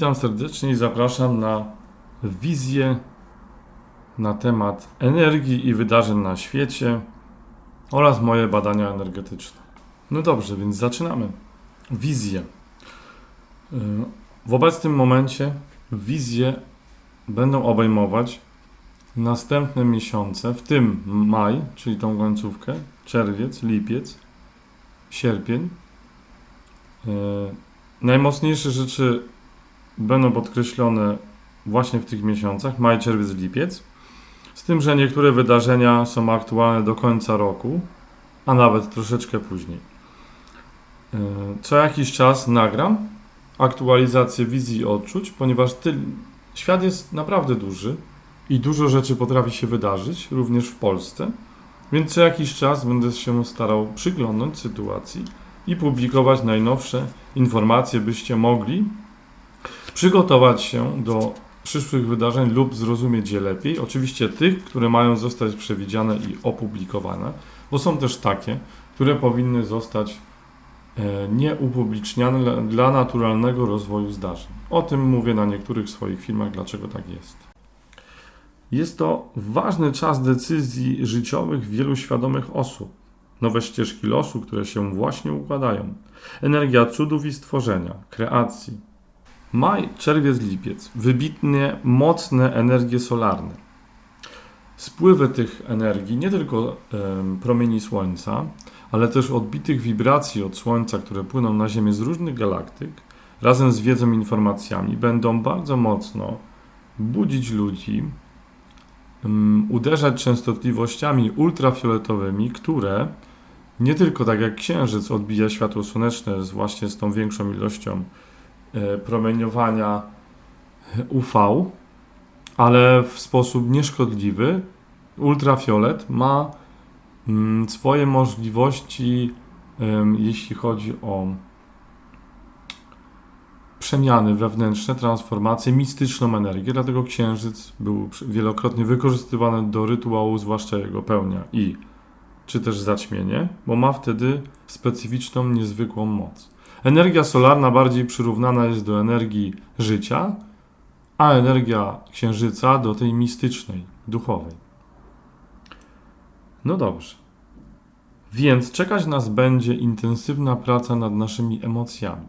Witam serdecznie i zapraszam na wizję na temat energii i wydarzeń na świecie oraz moje badania energetyczne. No dobrze, więc zaczynamy. Wizję. W obecnym momencie wizje będą obejmować następne miesiące, w tym maj, czyli tą końcówkę, czerwiec, lipiec, sierpień. Y, Najmocniejsze rzeczy będą podkreślone właśnie w tych miesiącach, maj, czerwiec, lipiec. Z tym, że niektóre wydarzenia są aktualne do końca roku, a nawet troszeczkę później. Yy, Co jakiś czas nagram aktualizację wizji i odczuć, ponieważ ty, świat jest naprawdę duży i dużo rzeczy potrafi się wydarzyć, również w Polsce. Więc co jakiś czas będę się starał przyglądnąć sytuacji i publikować najnowsze informacje, byście mogli przygotować się do przyszłych wydarzeń lub zrozumieć je lepiej. Oczywiście tych, które mają zostać przewidziane i opublikowane, bo są też takie, które powinny zostać e, nieupubliczniane dla- dla naturalnego rozwoju zdarzeń. O tym mówię na niektórych swoich filmach, dlaczego tak jest. Jest to ważny czas decyzji życiowych wielu świadomych osób. Nowe ścieżki losu, które się właśnie układają. Energia cudów i stworzenia, kreacji, Maj, czerwiec, lipiec. Wybitnie mocne energie solarne. Spływy tych energii, nie tylko promieni Słońca, ale też odbitych wibracji od Słońca, które płyną na Ziemię z różnych galaktyk, razem z wiedzą i informacjami, będą bardzo mocno budzić ludzi, uderzać częstotliwościami ultrafioletowymi, które nie tylko tak jak Księżyc odbija światło słoneczne, z- właśnie z tą większą ilością promieniowania UV, ale w sposób nieszkodliwy. Ultrafiolet ma mm, swoje możliwości, jeśli chodzi o przemiany wewnętrzne, transformacje, mistyczną energię, dlatego księżyc był wielokrotnie wykorzystywany do rytuału, zwłaszcza jego pełnia i czy też zaćmienie, bo ma wtedy specyficzną, niezwykłą moc. Energia solarna bardziej przyrównana jest do energii życia, a energia księżyca do tej mistycznej, duchowej. No dobrze. Więc czekać nas będzie intensywna praca nad naszymi emocjami.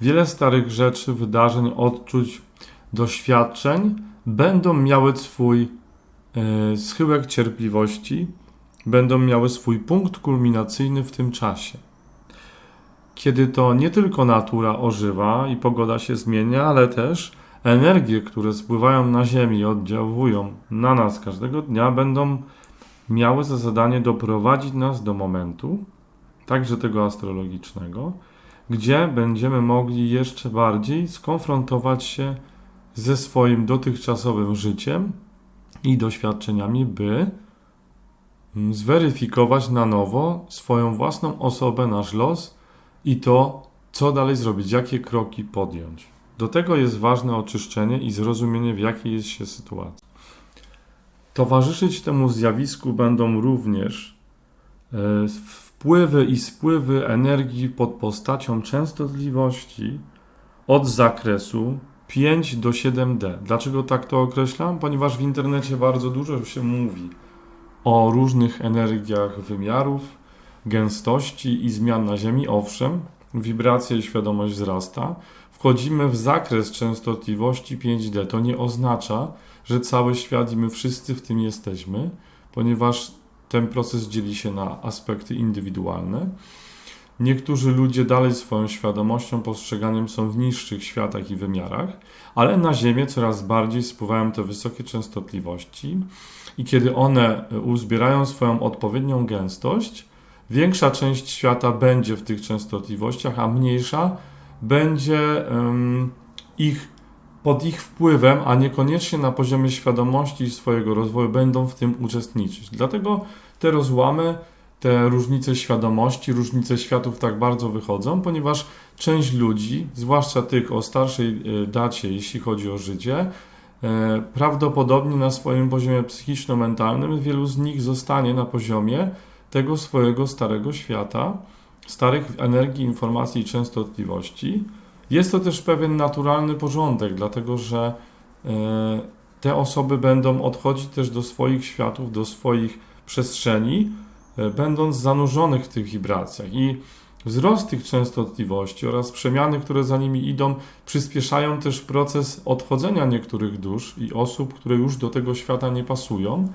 Wiele starych rzeczy, wydarzeń, odczuć, doświadczeń będą miały swój e, schyłek cierpliwości, będą miały swój punkt kulminacyjny w tym czasie kiedy to nie tylko natura ożywa i pogoda się zmienia, ale też energie, które spływają na Ziemię i oddziałują na nas każdego dnia, będą miały za zadanie doprowadzić nas do momentu, także tego astrologicznego, gdzie będziemy mogli jeszcze bardziej skonfrontować się ze swoim dotychczasowym życiem i doświadczeniami, by zweryfikować na nowo swoją własną osobę, nasz los i to, co dalej zrobić, jakie kroki podjąć. Do tego jest ważne oczyszczenie i zrozumienie, w jakiej jest się sytuacji. Towarzyszyć temu zjawisku będą również e, wpływy i spływy energii pod postacią częstotliwości od zakresu 5 do 7D. Dlaczego tak to określam? Ponieważ w internecie bardzo dużo się mówi o różnych energiach wymiarów, gęstości i zmian na Ziemi, owszem, wibracja i świadomość wzrasta. Wchodzimy w zakres częstotliwości 5D. To nie oznacza, że cały świat i my wszyscy w tym jesteśmy, ponieważ ten proces dzieli się na aspekty indywidualne. Niektórzy ludzie dalej swoją świadomością, postrzeganiem są w niższych światach i wymiarach, ale na Ziemię coraz bardziej spływają te wysokie częstotliwości i kiedy one uzbierają swoją odpowiednią gęstość, większa część świata będzie w tych częstotliwościach, a mniejsza będzie ich pod ich wpływem, a niekoniecznie na poziomie świadomości swojego rozwoju będą w tym uczestniczyć. Dlatego te rozłamy, te różnice świadomości, różnice światów tak bardzo wychodzą, ponieważ część ludzi, zwłaszcza tych o starszej e, dacie, jeśli chodzi o życie, e, prawdopodobnie na swoim poziomie psychiczno-mentalnym wielu z nich zostanie na poziomie tego swojego starego świata, starych energii, informacji i częstotliwości. Jest to też pewien naturalny porządek, dlatego że e, te osoby będą odchodzić też do swoich światów, do swoich przestrzeni, e, będąc zanurzonych w tych wibracjach. I wzrost tych częstotliwości oraz przemiany, które za nimi idą, przyspieszają też proces odchodzenia niektórych dusz i osób, które już do tego świata nie pasują.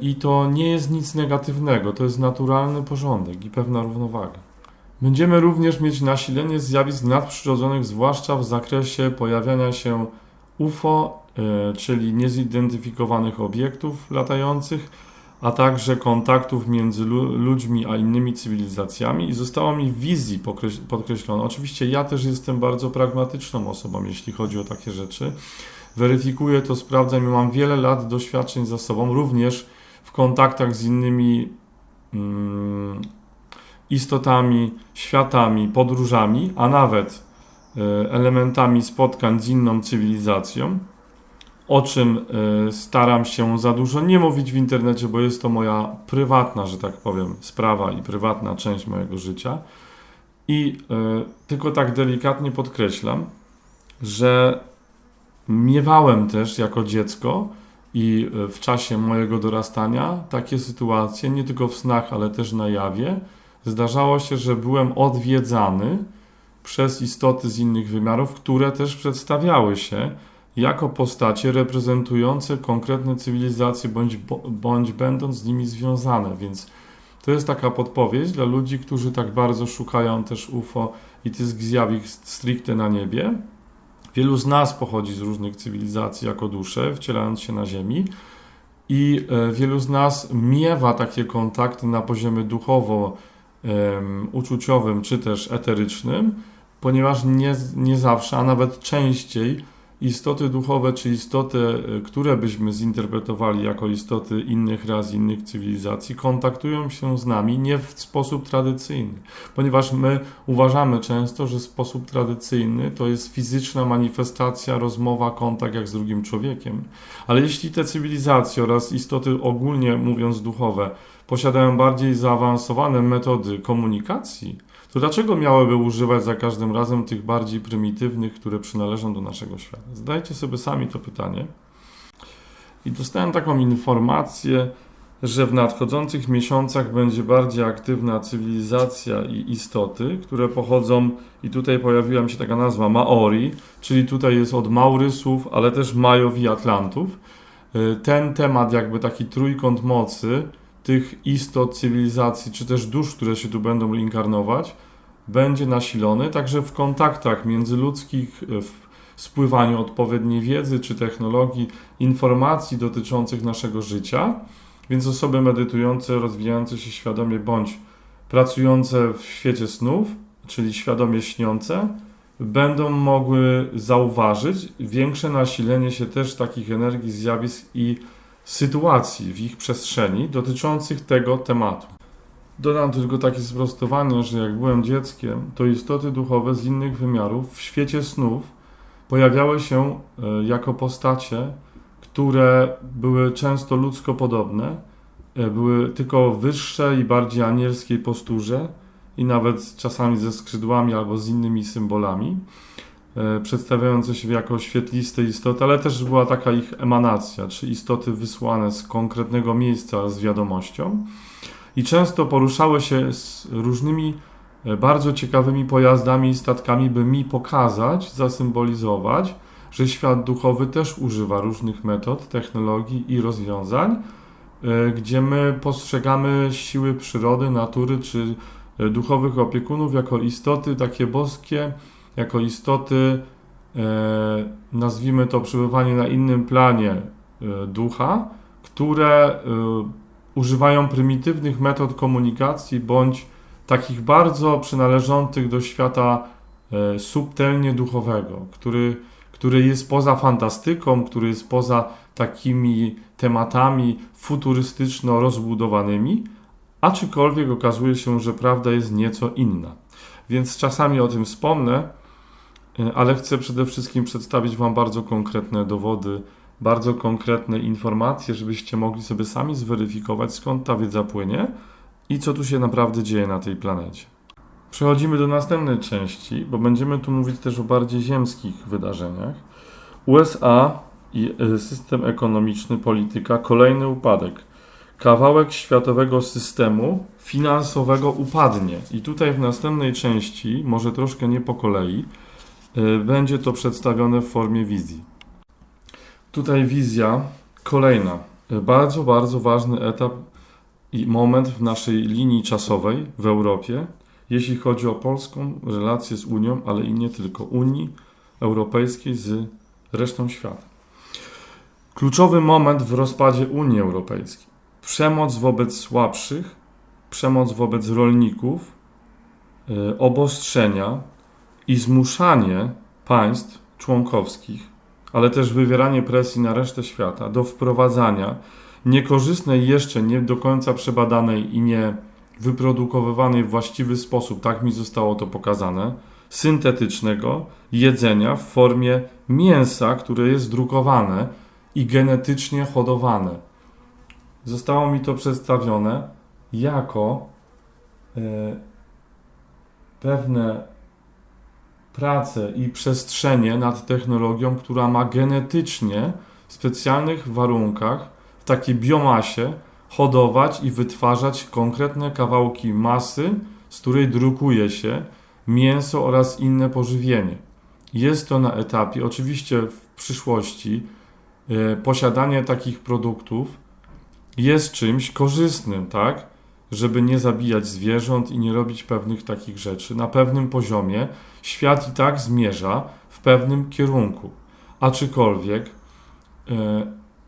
I to nie jest nic negatywnego, to jest naturalny porządek i pewna równowaga. Będziemy również mieć nasilenie zjawisk nadprzyrodzonych, zwłaszcza w zakresie pojawiania się UFO, e, czyli niezidentyfikowanych obiektów latających, a także kontaktów między lu- ludźmi a innymi cywilizacjami. I zostało mi wizji podkreślone. Oczywiście ja też jestem bardzo pragmatyczną osobą, jeśli chodzi o takie rzeczy. Weryfikuję to, sprawdzam i mam wiele lat doświadczeń za sobą, również w kontaktach z innymi mm, istotami, światami, podróżami, a nawet e, elementami spotkań z inną cywilizacją, o czym e, staram się za dużo nie mówić w internecie, bo jest to moja prywatna, że tak powiem, sprawa i prywatna część mojego życia. I e, tylko tak delikatnie podkreślam, że miewałem też jako dziecko i e, w czasie mojego dorastania takie sytuacje, nie tylko w snach, ale też na jawie. Zdarzało się, że byłem odwiedzany przez istoty z innych wymiarów, które też przedstawiały się jako postacie reprezentujące konkretne cywilizacje bądź, bądź będąc z nimi związane. Więc to jest taka podpowiedź dla ludzi, którzy tak bardzo szukają też UFO i tych zjawisk stricte na niebie. Wielu z nas pochodzi z różnych cywilizacji jako dusze, wcielając się na Ziemi. I e, wielu z nas miewa takie kontakty na poziomie duchowo, em, uczuciowym czy też eterycznym, ponieważ nie, nie zawsze, a nawet częściej istoty duchowe czy istoty, e, które byśmy zinterpretowali jako istoty innych ras, innych cywilizacji, kontaktują się z nami nie w sposób tradycyjny, ponieważ my uważamy często, że sposób tradycyjny to jest fizyczna manifestacja, rozmowa, kontakt jak z drugim człowiekiem. Ale jeśli te cywilizacje oraz istoty ogólnie mówiąc duchowe posiadają bardziej zaawansowane metody komunikacji, to dlaczego miałyby używać za każdym razem tych bardziej prymitywnych, które przynależą do naszego świata? Zadajcie sobie sami to pytanie. I dostałem taką informację, że w nadchodzących miesiącach będzie bardziej aktywna cywilizacja i istoty, które pochodzą, i tutaj pojawiła mi się taka nazwa Maori, czyli tutaj jest od Maurysów, ale też Majów i Atlantów. Y, Ten temat, jakby taki trójkąt mocy, tych istot, cywilizacji, czy też dusz, które się tu będą inkarnować, będzie nasilony, także w kontaktach międzyludzkich, e, w spływaniu odpowiedniej wiedzy czy technologii, informacji dotyczących naszego życia. Więc osoby medytujące, rozwijające się świadomie bądź pracujące w świecie snów, czyli świadomie śniące, będą mogły zauważyć większe nasilenie się też takich energii, zjawisk i sytuacji w ich przestrzeni dotyczących tego tematu. Dodam tylko takie sprostowanie, że jak byłem dzieckiem, to istoty duchowe z innych wymiarów w świecie snów pojawiały się e, jako postacie, które były często ludzko podobne, e, były tylko wyższe i bardziej anielskiej posturze i nawet czasami ze skrzydłami albo z innymi symbolami, przedstawiające się jako świetliste istoty, ale też była taka ich emanacja, czy istoty wysłane z konkretnego miejsca z wiadomością. I często poruszały się z różnymi e, bardzo ciekawymi pojazdami i statkami, by mi pokazać, zasymbolizować, że świat duchowy też używa różnych metod, technologii i rozwiązań, e, gdzie my postrzegamy siły przyrody, natury czy e, duchowych opiekunów jako istoty takie boskie, jako istoty, nazwijmy to przebywanie na innym planie ducha, które używają prymitywnych metod komunikacji bądź takich bardzo przynależących do świata e, subtelnie duchowego, który, który jest poza fantastyką, który jest poza takimi tematami futurystyczno rozbudowanymi, aczkolwiek okazuje się, że prawda jest nieco inna. Więc czasami o tym wspomnę, e, ale chcę przede wszystkim przedstawić Wam bardzo konkretne dowody bardzo konkretne informacje, żebyście mogli sobie sami zweryfikować, skąd ta wiedza płynie i co tu się naprawdę dzieje na tej planecie. Przechodzimy do następnej części, bo będziemy tu mówić też o bardziej ziemskich wydarzeniach. USA i y, system ekonomiczny, polityka, kolejny upadek. Kawałek światowego systemu finansowego upadnie. I tutaj w następnej części, może troszkę nie po kolei, będzie to przedstawione w formie wizji. Tutaj wizja kolejna. Y, Bardzo, bardzo ważny etap i moment w naszej linii czasowej w Europie, jeśli chodzi o polską relację z Unią, ale i nie tylko Unii Europejskiej z resztą świata. Kluczowy moment w rozpadzie Unii Europejskiej. Przemoc wobec słabszych, przemoc wobec rolników, y, obostrzenia i zmuszanie państw członkowskich, ale też wywieranie presji na resztę świata do wprowadzania niekorzystnej, jeszcze nie do końca przebadanej i nie wyprodukowywanej w właściwy sposób, tak mi zostało to pokazane, syntetycznego jedzenia w formie mięsa, które jest drukowane i genetycznie hodowane. Zostało mi to przedstawione jako e, pewne prace i przestrzenie nad technologią, która ma genetycznie w specjalnych warunkach, w takiej biomasie, hodować i wytwarzać konkretne kawałki masy, z której drukuje się mięso oraz inne pożywienie. Jest to na etapie, oczywiście w przyszłości, e, posiadanie takich produktów jest czymś korzystnym, tak? Żeby nie zabijać zwierząt i nie robić pewnych takich rzeczy. Na pewnym poziomie świat i tak zmierza w pewnym kierunku. Aczkolwiek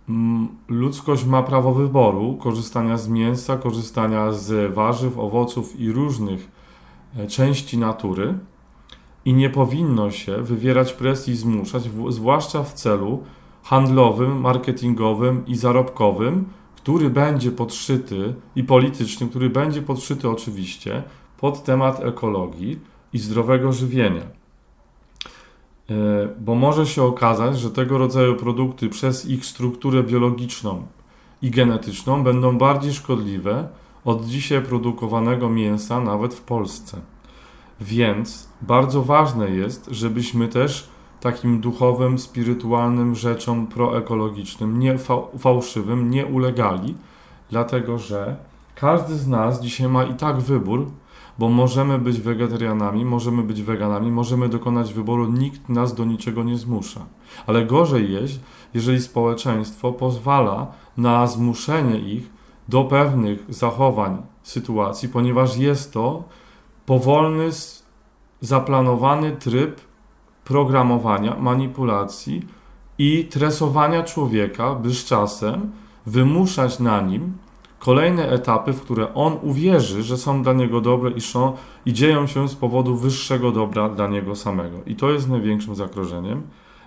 mm, ludzkość ma prawo wyboru korzystania z mięsa, korzystania z warzyw, owoców i różnych e, części natury i nie powinno się wywierać presji i zmuszać, zwłaszcza w celu handlowym, marketingowym i zarobkowym, który będzie podszyty i politycznym, który będzie podszyty oczywiście pod temat ekologii i zdrowego żywienia. E, Bo może się okazać, że tego rodzaju produkty przez ich strukturę biologiczną i genetyczną będą bardziej szkodliwe od dzisiaj produkowanego mięsa nawet w Polsce. Więc bardzo ważne jest, żebyśmy też takim duchowym, spirytualnym rzeczom proekologicznym, nie fa- fałszywym, nie ulegali, dlatego że każdy z nas dzisiaj ma i tak wybór, bo możemy być wegetarianami, możemy być weganami, możemy dokonać wyboru, nikt nas do niczego nie zmusza. Ale gorzej jest, jeżeli społeczeństwo pozwala na zmuszenie ich do pewnych zachowań, sytuacji, ponieważ jest to powolny, zaplanowany tryb programowania, manipulacji i tresowania człowieka, by z czasem wymuszać na nim kolejne etapy, w które on uwierzy, że są dla niego dobre i, są, i dzieją się z powodu wyższego dobra dla niego samego. I to jest największym zagrożeniem.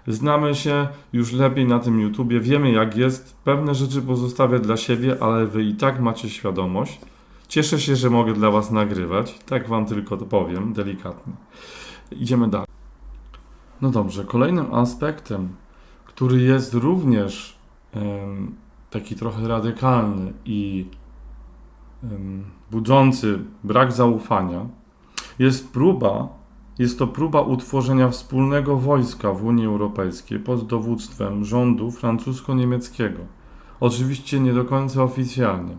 Znamy się już lepiej na tym YouTubie, wiemy jak jest. Pewne rzeczy pozostawię dla siebie, ale wy i tak macie świadomość. Cieszę się, że mogę dla was nagrywać. Tak wam tylko to powiem, delikatnie. Idziemy dalej. No dobrze, kolejnym aspektem, który jest również em, taki trochę radykalny i em, budzący brak zaufania, jest próba, jest to próba utworzenia wspólnego wojska w Unii Europejskiej pod dowództwem rządu francusko-niemieckiego. Oczywiście nie do końca oficjalnie.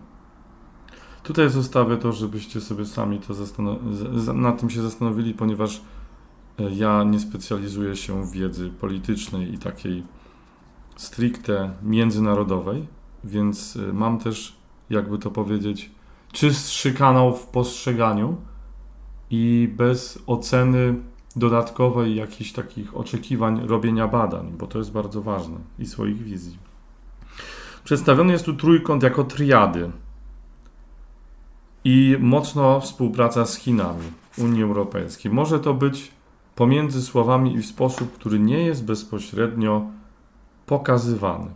Tutaj zostawię to, żebyście sobie sami to nad tym się zastanowili, ponieważ ja nie specjalizuję się w wiedzy politycznej i takiej stricte międzynarodowej, więc y, mam też, jakby to powiedzieć, czystszy kanał w postrzeganiu i bez oceny dodatkowej jakichś takich oczekiwań robienia badań, bo to jest bardzo ważne i swoich wizji. Przedstawiony jest tu trójkąt jako triady i mocno współpraca z Chinami Unii Europejskiej. Może to być pomiędzy słowami i w sposób, który nie jest bezpośrednio pokazywany.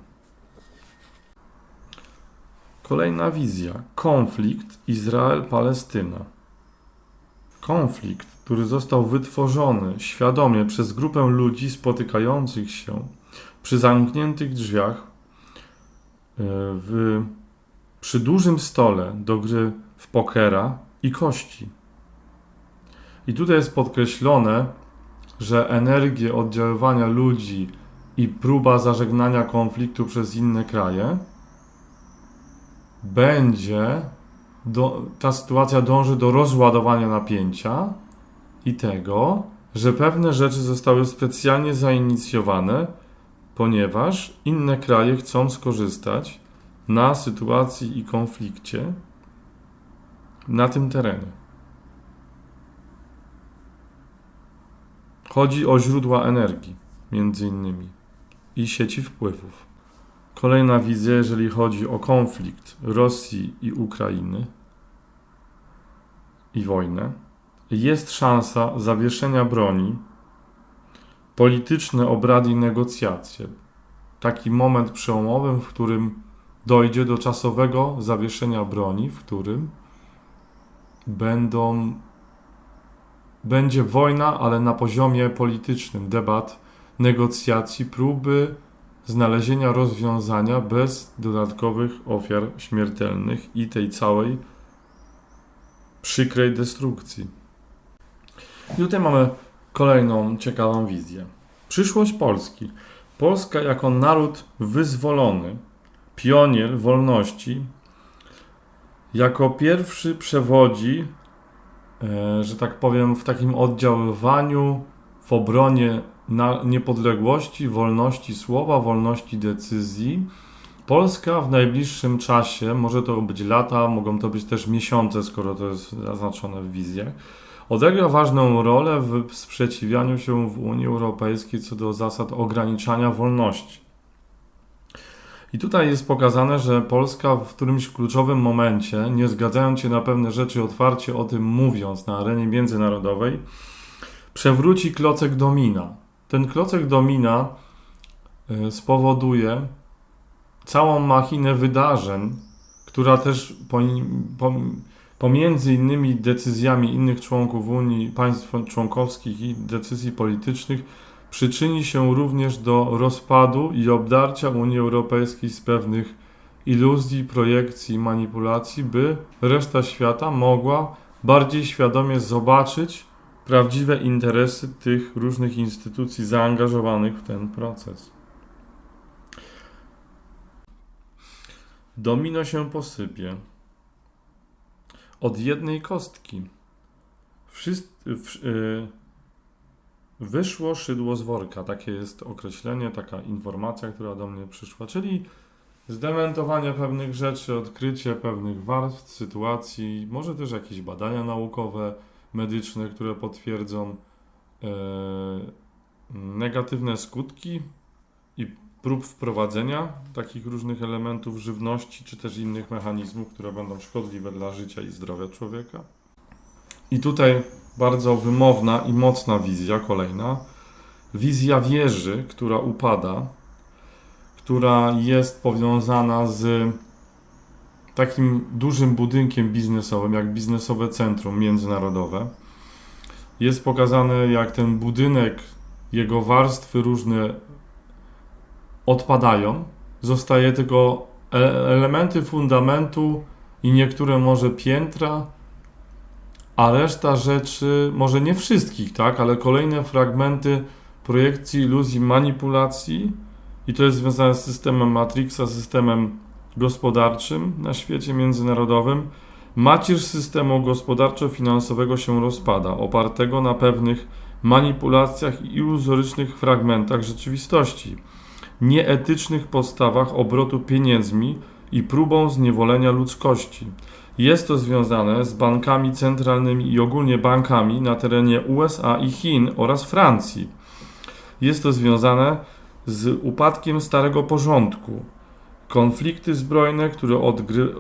Kolejna wizja. Konflikt Izrael-Palestyna. Konflikt, który został wytworzony świadomie przez grupę ludzi spotykających się przy zamkniętych drzwiach e, w, przy dużym stole do gry w pokera i kości. I tutaj jest podkreślone, że energię oddziaływania ludzi i próba zażegnania konfliktu przez inne kraje będzie, do, ta sytuacja dąży do rozładowania napięcia i tego, że pewne rzeczy zostały specjalnie zainicjowane, ponieważ inne kraje chcą skorzystać na sytuacji i konflikcie na tym terenie. Chodzi o źródła energii, między innymi, i sieci wpływów. Kolejna wizja, jeżeli chodzi o konflikt Rosji i Ukrainy i wojnę, jest szansa zawieszenia broni, polityczne obrady i negocjacje. Taki moment przełomowy, w którym dojdzie do czasowego zawieszenia broni, w którym będą będzie wojna, ale na poziomie politycznym, debat, negocjacji, próby znalezienia rozwiązania bez dodatkowych ofiar śmiertelnych i tej całej przykrej destrukcji. I tutaj mamy kolejną ciekawą wizję. Przyszłość Polski. Polska jako naród wyzwolony, pionier wolności, jako pierwszy przewodzi że tak powiem, w takim oddziaływaniu w obronie niepodległości, wolności słowa, wolności decyzji. Polska w najbliższym czasie, może to być lata, mogą to być też miesiące, skoro to jest zaznaczone w wizjach, odegra ważną rolę w sprzeciwianiu się w Unii Europejskiej co do zasad ograniczania wolności. I tutaj jest pokazane, że Polska w którymś kluczowym momencie, nie zgadzając się na pewne rzeczy, otwarcie o tym mówiąc na arenie międzynarodowej, przewróci klocek domina. Ten klocek domina e, spowoduje całą machinę wydarzeń, która też pomiędzy innymi decyzjami innych członków Unii, państw członkowskich i decyzji politycznych przyczyni się również do rozpadu i obdarcia Unii Europejskiej z pewnych iluzji, projekcji, manipulacji, by reszta świata mogła bardziej świadomie zobaczyć prawdziwe interesy tych różnych instytucji zaangażowanych w ten proces. Domino się posypie od jednej kostki. Wszyscy, w, yy, Wyszło szydło z worka, takie jest określenie, taka informacja, która do mnie przyszła, czyli zdementowanie pewnych rzeczy, odkrycie pewnych warstw, sytuacji, może też jakieś badania naukowe, medyczne, które potwierdzą e, negatywne skutki i prób wprowadzenia takich różnych elementów żywności, czy też innych mechanizmów, które będą szkodliwe dla życia i zdrowia człowieka. I tutaj bardzo wymowna i mocna wizja, kolejna. Wizja wieży, która upada, która jest powiązana z takim dużym budynkiem biznesowym, jak biznesowe centrum międzynarodowe. Jest pokazane, jak ten budynek, jego warstwy różne odpadają. Zostaje tylko e-, elementy fundamentu i niektóre może piętra, a reszta rzeczy, może nie wszystkich, tak, ale kolejne fragmenty projekcji, iluzji, manipulacji i to jest związane z systemem Matrixa, systemem gospodarczym na świecie międzynarodowym. Macierz systemu gospodarczo-finansowego się rozpada, opartego na pewnych manipulacjach i iluzorycznych fragmentach rzeczywistości, nieetycznych postawach obrotu pieniędzmi i próbą zniewolenia ludzkości. Jest to związane z bankami centralnymi i ogólnie bankami na terenie USA i Chin oraz Francji. Jest to związane z upadkiem starego porządku. Konflikty zbrojne, które odgry,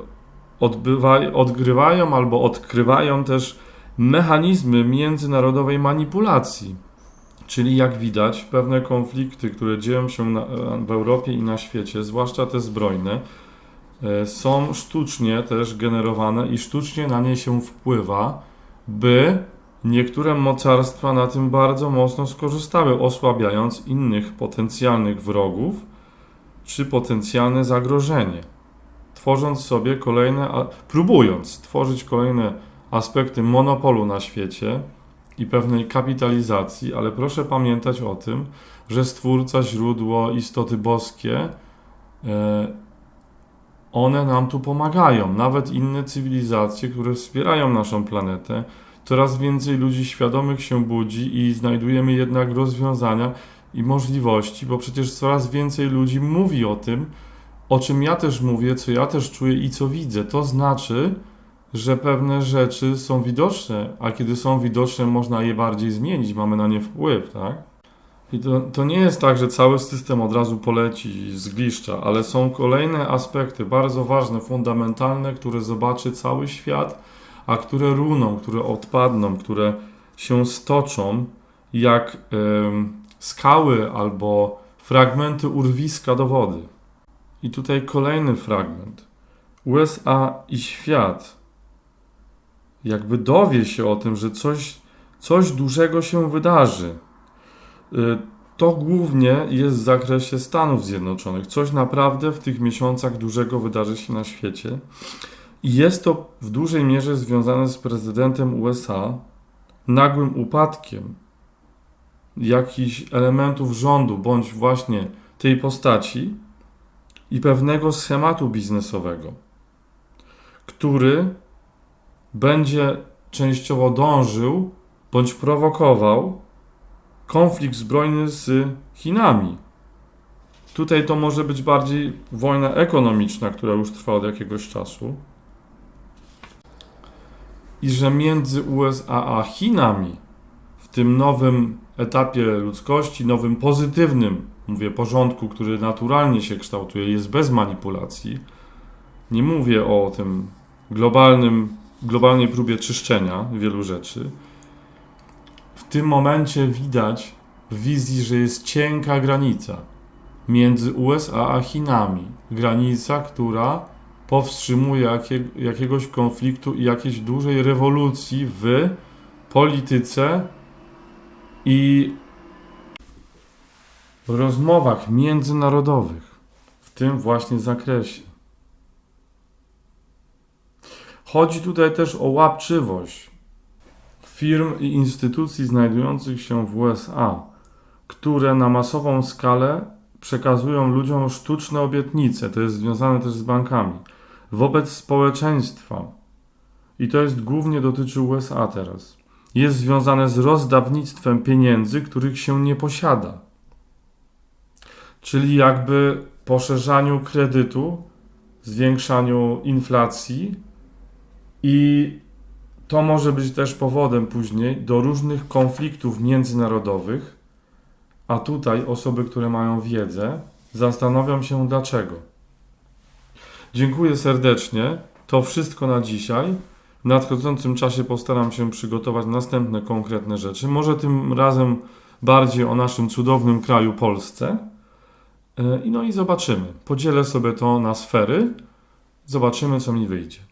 odbywa, odgrywają albo odkrywają też mechanizmy międzynarodowej manipulacji. Czyli jak widać, pewne konflikty, które dzieją się na, w Europie i na świecie, zwłaszcza te zbrojne, są sztucznie też generowane i sztucznie na nie się wpływa, by niektóre mocarstwa na tym bardzo mocno skorzystały, osłabiając innych potencjalnych wrogów czy potencjalne zagrożenie. Tworząc sobie kolejne, próbując tworzyć kolejne aspekty monopolu na świecie, i pewnej kapitalizacji, ale proszę pamiętać o tym, że Stwórca, źródło, istoty boskie, e, one nam tu pomagają. Nawet inne cywilizacje, które wspierają naszą planetę, coraz więcej ludzi świadomych się budzi i znajdujemy jednak rozwiązania i możliwości, bo przecież coraz więcej ludzi mówi o tym, o czym ja też mówię, co ja też czuję i co widzę. To znaczy, że pewne rzeczy są widoczne, a kiedy są widoczne, można je bardziej zmienić, mamy na nie wpływ, tak? I to, to nie jest tak, że cały system od razu poleci z gliszcza, ale są kolejne aspekty bardzo ważne, fundamentalne, które zobaczy cały świat, a które runą, które odpadną, które się stoczą jak skały albo fragmenty urwiska do wody. I tutaj kolejny fragment. USA i świat jakby dowie się o tym, że coś, coś dużego się wydarzy. Y, To głównie jest w zakresie Stanów Zjednoczonych. Coś naprawdę w tych miesiącach dużego wydarzy się na świecie. I jest to w dużej mierze związane z prezydentem USA, nagłym upadkiem jakichś elementów rządu, bądź właśnie tej postaci i pewnego schematu biznesowego, który będzie częściowo dążył bądź prowokował konflikt zbrojny z Chinami. Tutaj to może być bardziej wojna ekonomiczna, która już trwa od jakiegoś czasu. I że między USA a Chinami w tym nowym etapie ludzkości, nowym pozytywnym, mówię, porządku, który naturalnie się kształtuje, jest bez manipulacji. Nie mówię o tym globalnym, globalnej próbie czyszczenia wielu rzeczy. W tym momencie widać w wizji, że jest cienka granica między USA a Chinami. Granica, która powstrzymuje jakie, jakiegoś konfliktu i jakiejś dużej rewolucji w polityce i rozmowach międzynarodowych w tym właśnie zakresie. Chodzi tutaj też o łapczywość firm i instytucji znajdujących się w USA, które na masową skalę przekazują ludziom sztuczne obietnice, to jest związane też z bankami, wobec społeczeństwa. I to jest głównie dotyczy USA teraz. Jest związane z rozdawnictwem pieniędzy, których się nie posiada. Czyli jakby poszerzaniu kredytu, zwiększaniu inflacji i to może być też powodem później do różnych konfliktów międzynarodowych, a tutaj osoby, które mają wiedzę, zastanowią się dlaczego. Dziękuję serdecznie. To wszystko na dzisiaj. W nadchodzącym czasie postaram się przygotować następne konkretne rzeczy. Może tym razem bardziej o naszym cudownym kraju Polsce. E, I no i zobaczymy. Podzielę sobie to na sfery. Zobaczymy, co mi wyjdzie.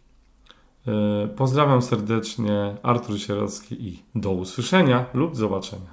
E, Pozdrawiam serdecznie, Artur Sierocki i do usłyszenia lub zobaczenia.